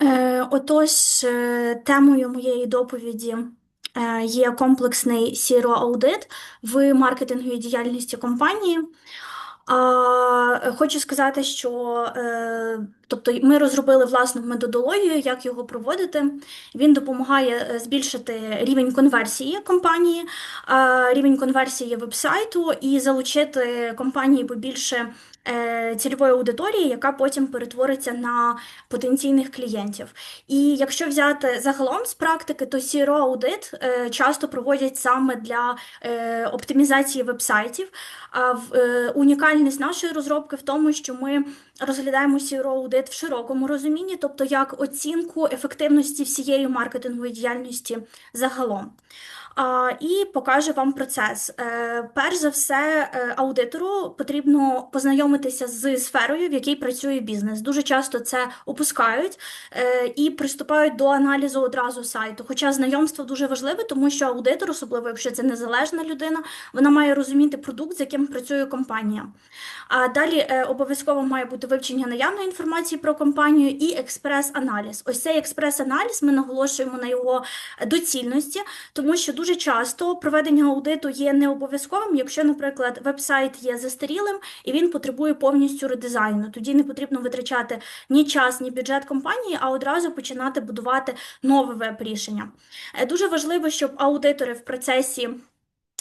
Е, Отож, е, темою моєї доповіді е, є комплексний sero аудит в маркетинговій діяльності компанії. Хочу сказати, що тобто ми розробили власну методологію, як його проводити. Він допомагає збільшити рівень конверсії компанії, рівень конверсії вебсайту і залучити компанії побільше е, цільової аудиторії, яка потім перетвориться на потенційних клієнтів. І якщо взяти загалом з практики, то sero аудит е, часто проводять саме для е, оптимізації вебсайтів. А унікальність нашої розробки в тому, що ми розглядаємо sero аудит в широкому розумінні, тобто як оцінку ефективності всієї маркетингової діяльності загалом. І покажу вам процес. Е, перш за все, е, аудитору потрібно познайомитися з сферою, в якій працює бізнес. Дуже часто це опускають е, і приступають до аналізу одразу сайту. Хоча знайомство дуже важливе, тому що аудитор, особливо якщо це незалежна людина, вона має розуміти продукт, з яким працює компанія. А далі обов'язково має бути вивчення наявної інформації про компанію і експрес-аналіз. Ось цей експрес-аналіз ми наголошуємо на його доцільності, тому що дуже часто проведення аудиту є не обов'язковим, якщо, наприклад, веб-сайт є застарілим і він потребує повністю редизайну. Тоді не потрібно витрачати ні час, ні бюджет компанії, а одразу починати будувати нове веб-рішення. Е, дуже важливо, щоб аудитори в процесі.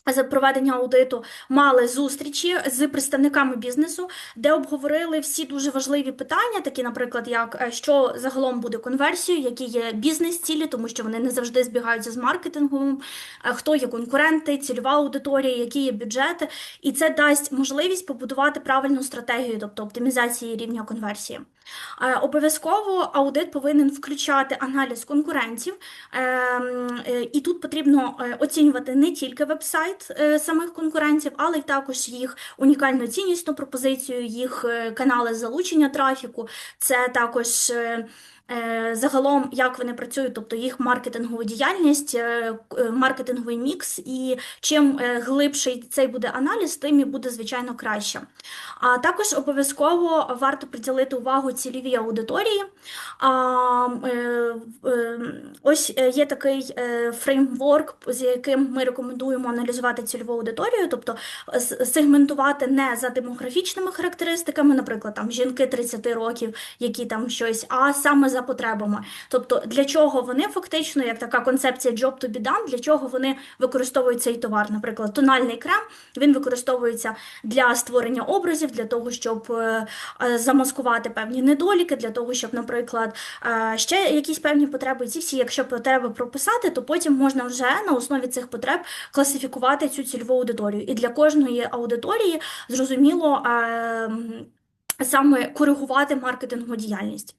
За проведення аудиту мали зустрічі з представниками бізнесу, де обговорили всі дуже важливі питання, такі, наприклад, як е, що загалом буде конверсією, які є бізнес-цілі, тому що вони не завжди збігаються з маркетингом, е, хто є конкуренти, цільова аудиторія, які є бюджети, і це дасть можливість побудувати правильну стратегію, тобто оптимізації рівня конверсії. Е, обов'язково аудит повинен включати аналіз конкурентів, ем, і тут потрібно оцінювати не тільки веб-сайт е, самих конкурентів, але й також їх унікальну ціннісну пропозицію, їх е, канали залучення трафіку. Це також е, Е, загалом, як вони працюють, тобто їх маркетингову діяльність, е, е, маркетинговий мікс, і чим глибший цей буде аналіз, тим і буде звичайно краще. А також обов'язково варто приділити увагу цільовій аудиторії. Ось є такий фреймворк, з яким ми рекомендуємо аналізувати цільову аудиторію, тобто сегментувати не за демографічними характеристиками, наприклад, там жінки 30 років, які там щось, а саме за потребами. Тобто, для чого вони фактично, як така концепція job to be done, для чого вони використовують цей товар? Наприклад, тональний крем він використовується для створення образів, для того, щоб е, е, замаскувати певні недоліки, для того, щоб, наприклад, е, ще якісь певні потреби. Ці всі, якщо потреби прописати, то потім можна вже на основі цих потреб класифікувати цю цільову аудиторію. І для кожної аудиторії зрозуміло саме коригувати маркетингову діяльність.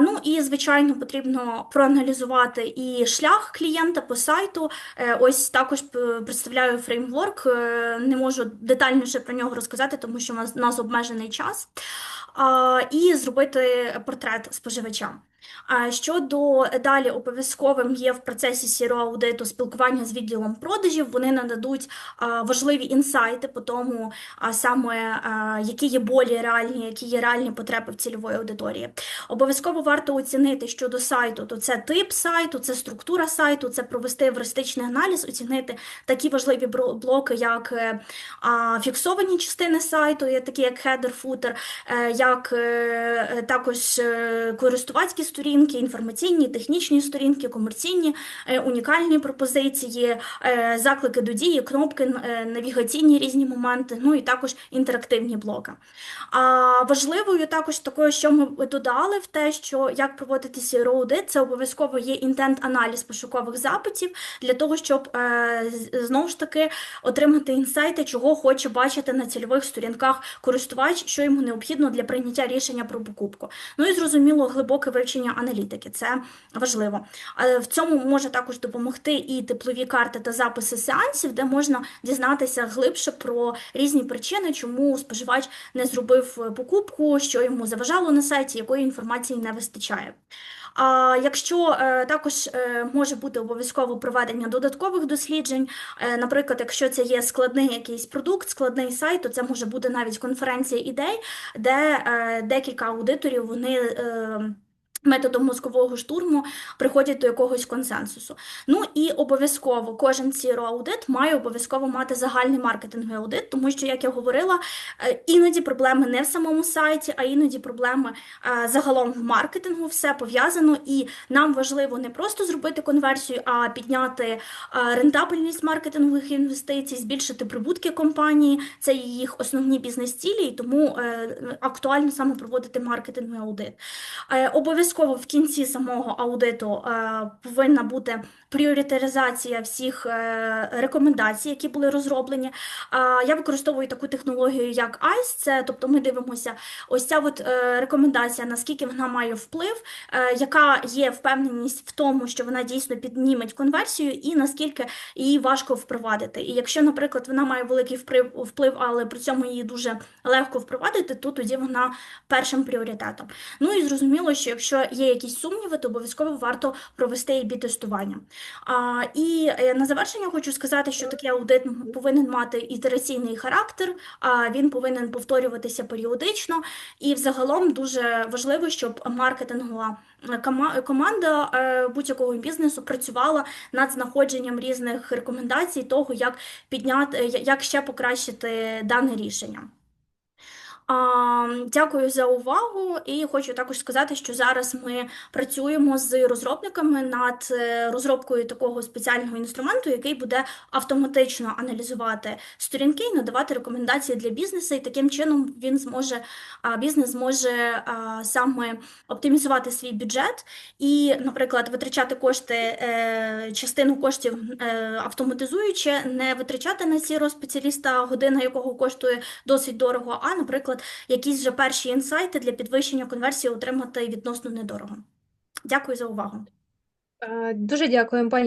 Ну і звичайно потрібно проаналізувати і шлях клієнта по сайту. Е, ось також представляю фреймворк. Е, не можу детальніше про нього розказати, тому що у нас обмежений час. І зробити портрет споживача. А щодо далі обов'язковим є в процесі сіро аудиту спілкування з відділом продажів, вони нададуть важливі інсайти по тому, саме які є болі реальні, які є реальні потреби в цільової аудиторії. Обов'язково варто оцінити щодо сайту, то це тип сайту, це структура сайту, це провести евристичний аналіз, оцінити такі важливі блоки, як е, фіксовані частини сайту, такі як header, footer, е, як е, також користувацькі сторінки, інформаційні, технічні сторінки, комерційні, унікальні пропозиції, заклики до дії, кнопки, навігаційні різні моменти, ну і також інтерактивні блоки. А важливою також такою, що ми додали в те, що як проводити CRO аудит, це обов'язково є інтент-аналіз пошукових запитів для того, щоб знову ж таки отримати інсайти, чого хоче бачити на цільових сторінках користувач, що йому необхідно для прийняття рішення про покупку. Ну і зрозуміло, глибоке вивчення аналітики. Це важливо. В цьому може також допомогти і теплові карти та записи сеансів, де можна дізнатися глибше про різні причини, чому споживач не зробив покупку, що йому заважало на сайті, якої інформації не вистачає. А якщо е, також е, може бути обов'язково проведення додаткових досліджень, е, наприклад, якщо це є складний якийсь продукт, складний сайт, то це може бути навіть конференція ідей, де декілька аудиторів вони методом мозкового штурму приходять до якогось консенсусу. Ну і обов'язково кожен CRO аудит має обов'язково мати загальний маркетинговий аудит, тому що, як я говорила, е, іноді проблеми не в самому сайті, а іноді проблеми е, загалом в маркетингу. Все пов'язано, і нам важливо не просто зробити конверсію, а підняти е, рентабельність маркетингових інвестицій, збільшити прибутки компанії. Це їх основні бізнес-цілі, і тому актуально саме проводити маркетинговий аудит. Е, Обов'язково в кінці самого аудиту е, повинна бути пріоритаризація всіх е, рекомендацій, які були розроблені. Я використовую таку технологію, як ICE, це тобто ми дивимося, ось ця от е, рекомендація, наскільки вона має вплив, яка є впевненість в тому, що вона дійсно підніметь конверсію, і наскільки її важко впровадити. І якщо, наприклад, вона має великий вплив, але при цьому її дуже легко впровадити, то тоді вона першим пріоритетом. Ну і зрозуміло, що якщо є якісь сумніви, то обов'язково варто провести і тестування. А, і е, на завершення хочу сказати, що такий аудит повинен мати ітераційний характер, а він повинен повторюватися періодично. І взагалом дуже важливо, щоб маркетингова команда е, будь-якого бізнесу працювала над знаходженням різних рекомендацій того, як підняти, як ще покращити дане рішення. Дякую за увагу, і хочу також сказати, що зараз ми працюємо з розробниками над е, розробкою такого спеціального інструменту, який буде автоматично аналізувати сторінки і надавати рекомендації для бізнесу. І таким чином він зможе бізнес зможе саме оптимізувати свій бюджет і, наприклад, витрачати кошти, е, частину коштів е, автоматизуючи, не витрачати на ці спеціаліста, година якого коштує досить дорого, а, наприклад, якісь вже перші інсайти для підвищення конверсії отримати відносно недорого. Дякую за увагу. Е, Дуже дякуємо, пані